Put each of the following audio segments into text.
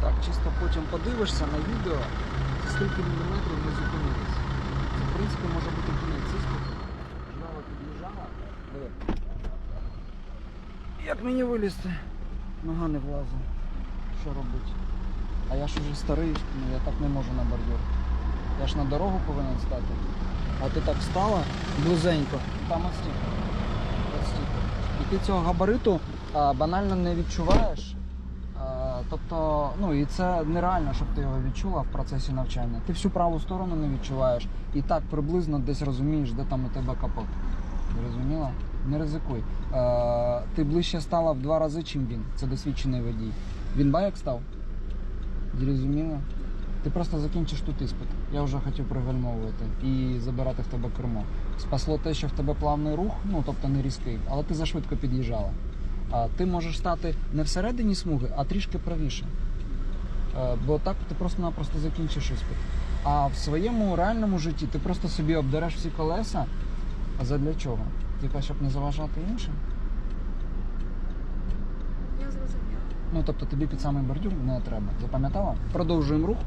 Так, чисто потім подивишся на відео, скільки міліметрів ми зупинилися. Це, в принципі, може бути кінець іспиту. Жава під'їжджала. Як мені вилізти? Нога не влазить. Що робити? А я ж уже старий, ну я так не можу на бордюр. Я ж на дорогу повинен стати. А ти так встала близенько. Там от стільки. І ти цього габариту а, банально не відчуваєш. Тобто, ну і це нереально, щоб ти його відчула в процесі навчання. Ти всю праву сторону не відчуваєш і так приблизно десь розумієш, де там у тебе капот. Зрозуміла? Не ризикуй. Е, ти ближче стала в два рази, чим він. Це досвідчений водій. Він байок став? Зрозуміло? Ти просто закінчиш тут іспит. Я вже хотів пригальмовувати і забирати в тебе кермо. Спасло те, що в тебе плавний рух, ну тобто не різкий, але ти зашвидко під'їжджала. А ти можеш стати не всередині смуги, а трішки правіше. Е, Бо так ти просто-напросто закінчиш іспит. А в своєму реальному житті ти просто собі обдереш всі колеса. А задля чого? Типа, щоб не заважати іншим? Я зрозуміла. Ну, тобто тобі під самий бордюр не треба. Запам'ятала? Продовжуємо рух.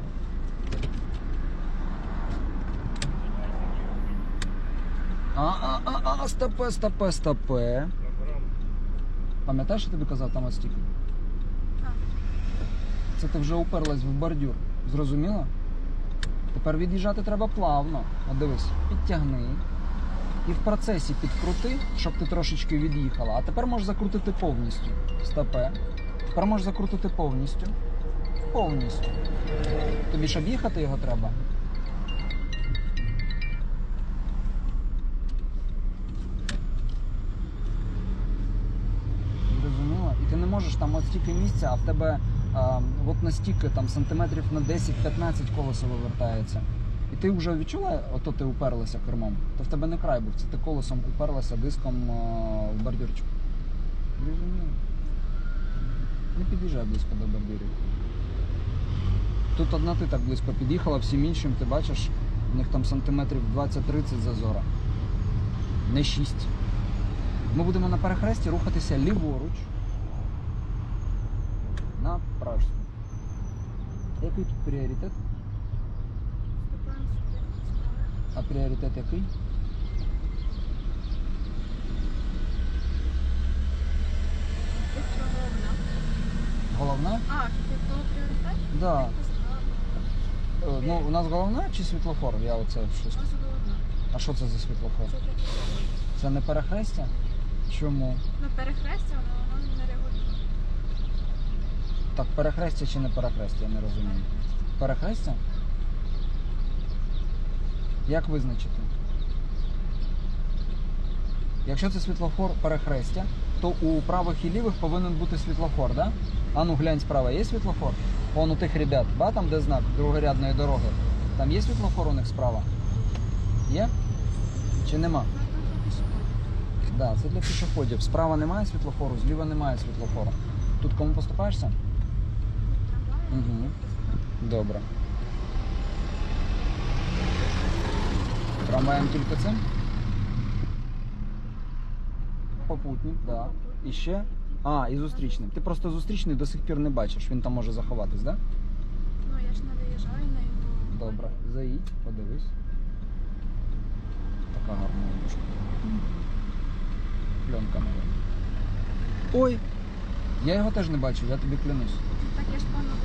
А, а, а, а, стопе, стопе, стопе. Пам'ятаєш, що тобі казав там стільки? Так. Це ти вже уперлась в бордюр. Зрозуміла? Тепер від'їжджати треба плавно. От дивись, підтягни. І в процесі підкрути, щоб ти трошечки від'їхала. А тепер можеш закрутити повністю. Стопе. Тепер можеш закрутити повністю. Повністю. Тобі ж об'їхати його треба. Можеш там от стільки місця, а в тебе а, от настільки там сантиметрів на 10-15 колесо вивертається. І ти вже відчула, ото ти уперлася кермом, то в тебе не край був, це ти колесом уперлася диском а, в бордюрчик. Не під'їжджай близько до бордюрів. Тут одна ти так близько під'їхала, всім іншим ти бачиш, у них там сантиметрів 20-30 зазора. Не 6. Ми будемо на перехресті рухатися ліворуч на пражську. Який тут пріоритет? А пріоритет який? Головна? А, то пріоритет? Да. Е, Ну, у нас головна чи світлофор? Я оце щось. У нас головна. А що це за світлофор? Це? Не перехрестя? Чому? Ну, перехрестя, але воно не. Так, перехрестя чи не перехрестя, я не розумію. Перехрестя? Як визначити? Якщо це світлофор перехрестя, то у правих і лівих повинен бути світлофор, да? А ну глянь справа, є світлофор? Вон у тих ребят, ба там де знак другорядної дороги. Там є світлофор у них справа? Є? Чи нема? Пішохід. Да, це для пішоходів. Справа немає світлофору, зліва немає світлофору. Тут кому поступаєшся? Угу. Добре. Трамваєм тільки цим? Попутник, так. Да. І ще. А, і зустрічним. Ти просто зустрічний до сих пір не бачиш, він там може заховатись, так? Да? Ну, я ж не виїжджаю на його. Добре. Заїдь, подивись. Така гарна ігрушка. Пленка нова. Ой! Я його теж не бачив, я тобі клянусь. Так я ж перший.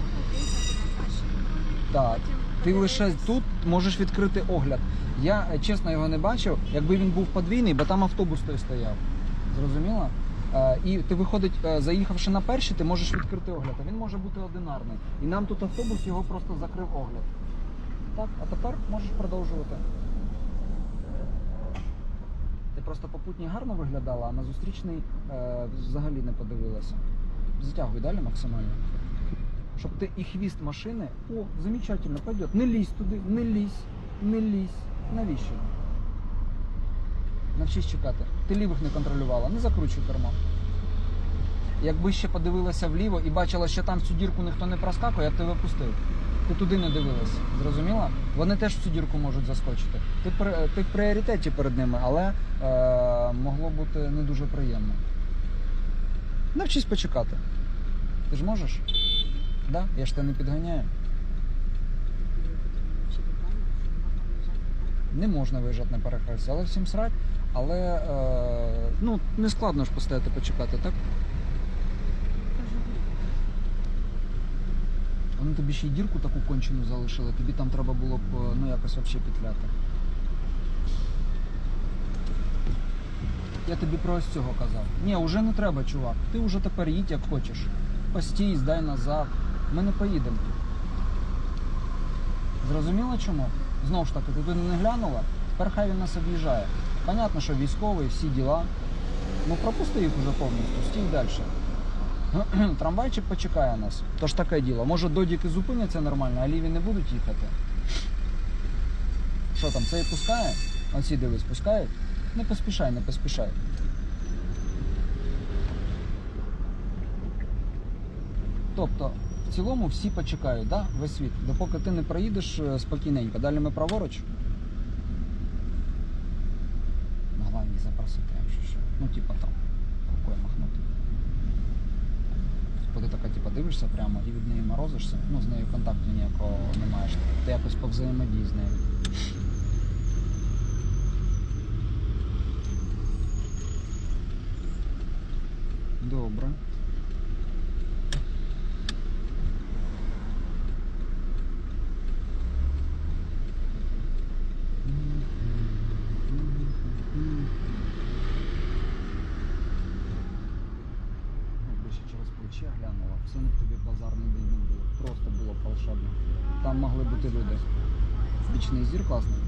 Так. Ти лише тут можеш відкрити огляд. Я е, чесно його не бачив, якби він був подвійний, бо там автобус той стояв. Зрозуміло? Е, І ти виходить, е, заїхавши на перший, ти можеш відкрити огляд. А він може бути одинарний. І нам тут автобус його просто закрив огляд. Так, а тепер можеш продовжувати. Ти просто попутній гарно виглядала, а на зустрічний взагалі не подивилася. Затягуй далі максимально. Щоб ти і хвіст машини. О, замечательно, пойдет. Не лізь туди, не лізь, не лізь. Навіщо? Навчись чекати. Ти лівих не контролювала, не закручуй кермо. Якби ще подивилася вліво і бачила, що там цю дірку ніхто не проскакує, я б тебе пустив. Ти туди не дивилась, зрозуміла? Вони теж в цю дірку можуть заскочити. Ти, ти в пріоритеті перед ними, але е, могло бути не дуже приємно. Навчись почекати. Ти ж можеш? Да? Я ж тебе не підганяю. Не можна виїжджати на перехресті, але всім срать. Але е, ну, не складно ж постояти почекати, так? Вони тобі ще й дірку таку кончену залишили, тобі там треба було б е, ну, якось взагалі петляти. Я тобі про ось цього казав. Ні, вже не треба, чувак. Ти вже тепер їдь як хочеш. Постій, здай назад. Ми не поїдемо. Зрозуміло чому? Знову ж таки, туди не глянула, тепер хай він нас об'їжджає. Понятно, що військовий, всі діла. Ну пропусти їх уже повністю, стій далі. Трамвайчик почекає нас. Тож таке діло. Може додіки зупиняться нормально, а ліві не будуть їхати. Що там, цей пускає? Оці дивись, пускають? Не поспішай, не поспішай. Тобто, в цілому всі почекають, да? весь світ. Допоки ти не проїдеш е, спокійненько. Далі ми праворуч. Могла її запросити, якщо що. Ну, типа там, рукою махнути. Бо ти така, типа, дивишся прямо і від неї морозишся, ну, з нею контакту ніякого не маєш. Ти якось повзаємодій з нею. Добре. Якби ще через плече все не тобі базарний день не було. Просто було волшебно. Там могли бути люди. Бічний зір класний.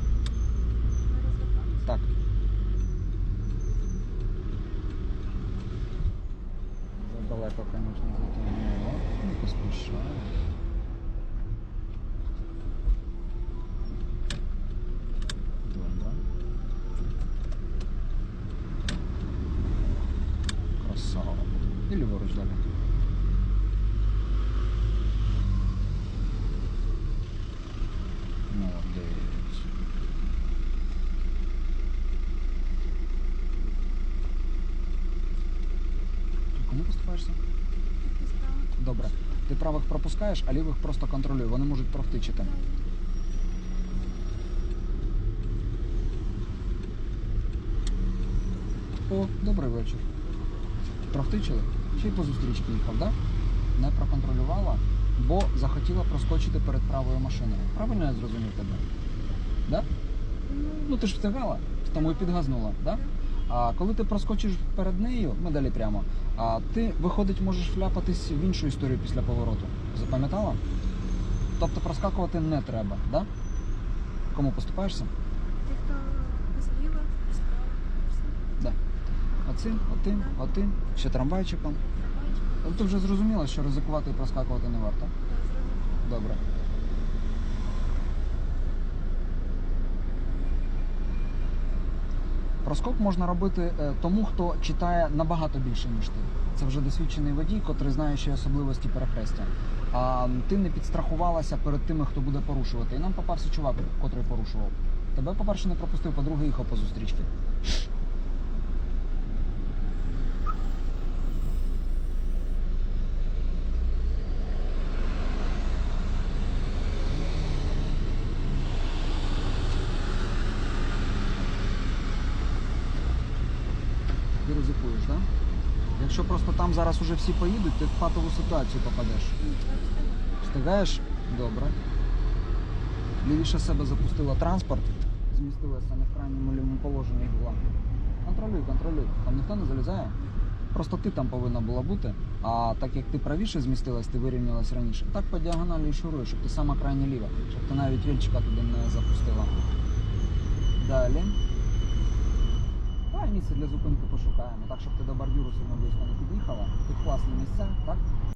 Так. Задалеко, звісно, затягнуло. Не поспішаю. Добре. Красава. І ліворуч далі. Кому? Добре. Ти правих пропускаєш, а лівих просто контролюй. Вони можуть провтичити. О, добрий вечір. Провтичили? Ще й по зустрічці їхав, да? Не проконтролювала, бо захотіла проскочити перед правою машиною. Правильно я зрозумів тебе? Да? Ну ти ж встигала, тому і підгазнула, да? А коли ти проскочиш перед нею, ми далі прямо, а ти, виходить, можеш вляпатись в іншу історію після повороту. Запам'ятала? Тобто проскакувати не треба, да? Кому поступаєшся? Ті, хто зліва, справа. Да. Оцим, отим, отим, ще трамвайчиком. Трамвайчик. Ну, Ти вже зрозуміла, що ризикувати і проскакувати не варто. Добре. Проскок можна робити е, тому, хто читає набагато більше, ніж ти. Це вже досвідчений водій, котрий знає ще особливості перехрестя. А ти не підстрахувалася перед тими, хто буде порушувати. І нам попався чувак, котрий порушував. Тебе, по-перше, не пропустив, по-друге, їхав по зустрічці. Ти ризикуєш, так? Якщо просто там зараз уже всі поїдуть, ти в патову ситуацію попадеш. Встигаєш? Добре. Лівіше себе запустила транспорт, змістилася не в крайньому лівому положенні була. Контролюй, контролюй. Там ніхто не залізає. Просто ти там повинна була бути. А так як ти правіше змістилась, ти вирівнялась раніше. Так по діагоналі і шуруй, щоб ти сама крайня ліва, щоб ти навіть вільчика туди не запустила. Далі. Місце для зупинки пошукаємо, так щоб ти до бордюру сильно близько не під'їхала. Тут класні місця, так?